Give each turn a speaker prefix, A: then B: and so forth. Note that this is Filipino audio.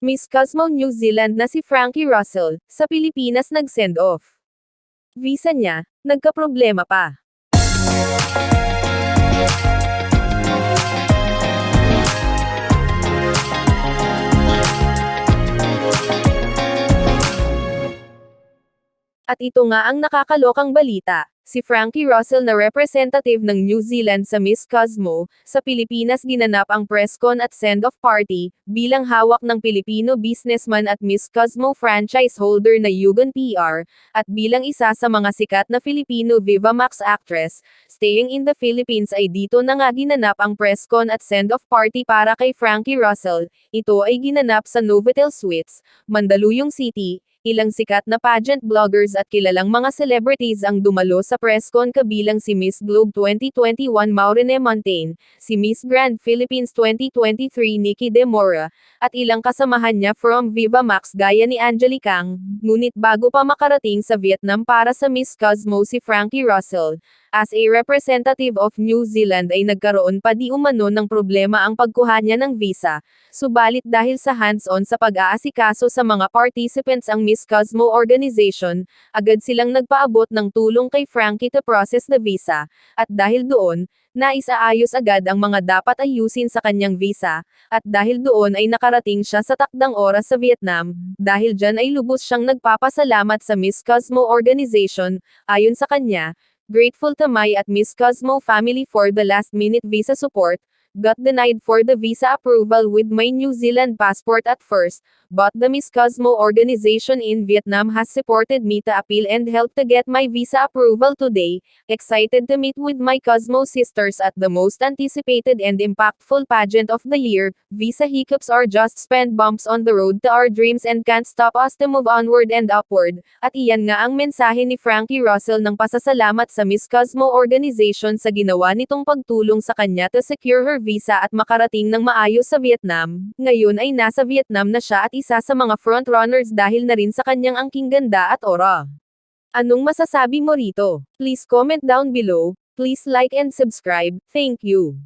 A: Miss Cosmo New Zealand na si Frankie Russell, sa Pilipinas nag-send off. Visa niya, nagkaproblema pa. At ito nga ang nakakalokang balita. Si Frankie Russell na representative ng New Zealand sa Miss Cosmo, sa Pilipinas ginanap ang press con at send-off party, bilang hawak ng Pilipino businessman at Miss Cosmo franchise holder na Yugon PR, at bilang isa sa mga sikat na Filipino Viva Max actress, staying in the Philippines ay dito na nga ginanap ang press con at send-off party para kay Frankie Russell, ito ay ginanap sa Novotel Suites, Mandaluyong City, Ilang sikat na pageant bloggers at kilalang mga celebrities ang dumalo sa presscon kabilang si Miss Globe 2021 Maureen Montaigne, si Miss Grand Philippines 2023 Nikki De Mora, at ilang kasamahan niya from Viva Max gaya ni Angelique Kang, ngunit bago pa makarating sa Vietnam para sa Miss Cosmo si Frankie Russell, as a representative of New Zealand ay nagkaroon pa di umano ng problema ang pagkuha niya ng visa, subalit dahil sa hands-on sa pag-aasikaso sa mga participants ang Miss Cosmo Organization, agad silang nagpaabot ng tulong kay Frankie to process the visa, at dahil doon, naisaayos agad ang mga dapat ayusin sa kanyang visa, at dahil doon ay nakarating siya sa takdang oras sa Vietnam, dahil dyan ay lubos siyang nagpapasalamat sa Miss Cosmo Organization, ayon sa kanya, grateful to my at Miss Cosmo family for the last minute visa support, got denied for the visa approval with my New Zealand passport at first, but the Miss Cosmo organization in Vietnam has supported me to appeal and help to get my visa approval today. Excited to meet with my Cosmo sisters at the most anticipated and impactful pageant of the year. Visa hiccups are just spend bumps on the road to our dreams and can't stop us to move onward and upward. At iyan nga ang mensahe ni Frankie Russell ng pasasalamat sa Miss Cosmo organization sa ginawa nitong pagtulong sa kanya to secure her visa at makarating ng maayos sa Vietnam. Ngayon ay nasa Vietnam na siya at isa sa mga frontrunners dahil na rin sa kanyang angking ganda at aura. Anong masasabi mo rito? Please comment down below, please like and subscribe, thank you.